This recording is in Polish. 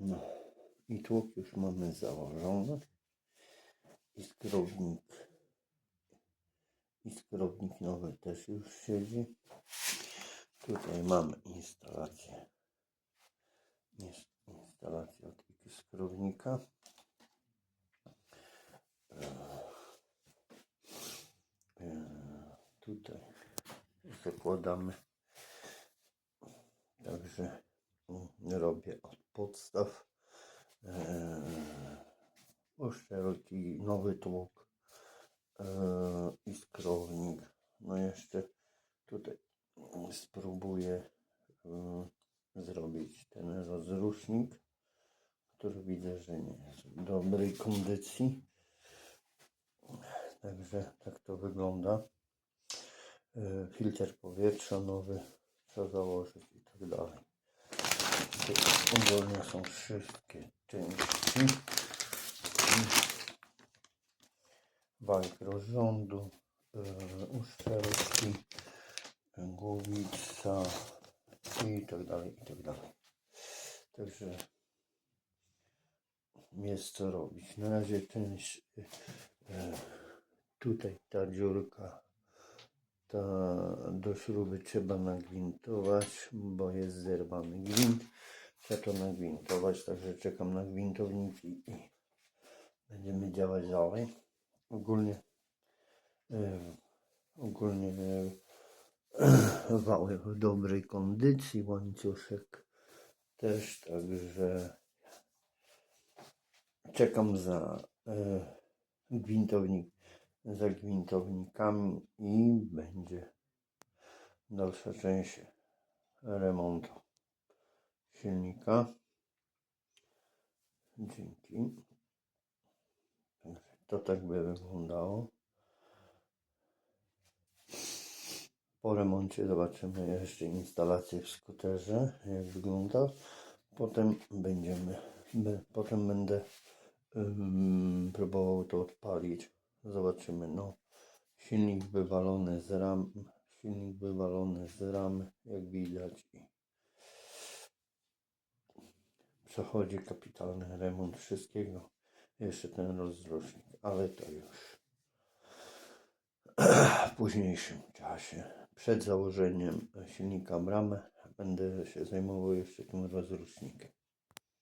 No i tłok już mamy założony. I skrobnik. I skrobnik nowy też już siedzi. Tutaj mamy instalację. Instalację od skrobnika. Eee, Tutaj zakładamy. Także robię od podstaw eee, nowy tłok eee, i skrownik. No jeszcze tutaj spróbuję mm, zrobić ten rozrusznik, który widzę, że nie jest w dobrej kondycji. Także tak to wygląda. E, Filtr powietrza nowy trzeba założyć i tak dalej. Ogólnie są wszystkie części. Wajk rozrządu, e, uszczelki, głowica i tak dalej, i tak dalej. Także jest co robić. Na razie e, tutaj ta dziurka ta do śruby trzeba nagwintować, bo jest zerwany gwint. Trzeba to nagwintować, także czekam na gwintowniki i będziemy działać dalej. Ogólnie e, ogólnie e, wały w dobrej kondycji, łańcuszek też, także czekam za e, gwintownik, za gwintownikami i będzie dalsza część remontu silnika. Dzięki. To tak by wyglądało. Po remoncie zobaczymy jeszcze instalację w skuterze, jak wygląda. Potem będziemy, potem będę ym, próbował to odpalić. Zobaczymy. No, silnik wywalony z ram, silnik wywalony z ram, jak widać. I przechodzi kapitalny remont wszystkiego. Jeszcze ten rozrusznik, ale to już w późniejszym czasie. Przed założeniem silnika bramę będę się zajmował jeszcze tym rozrusznikiem.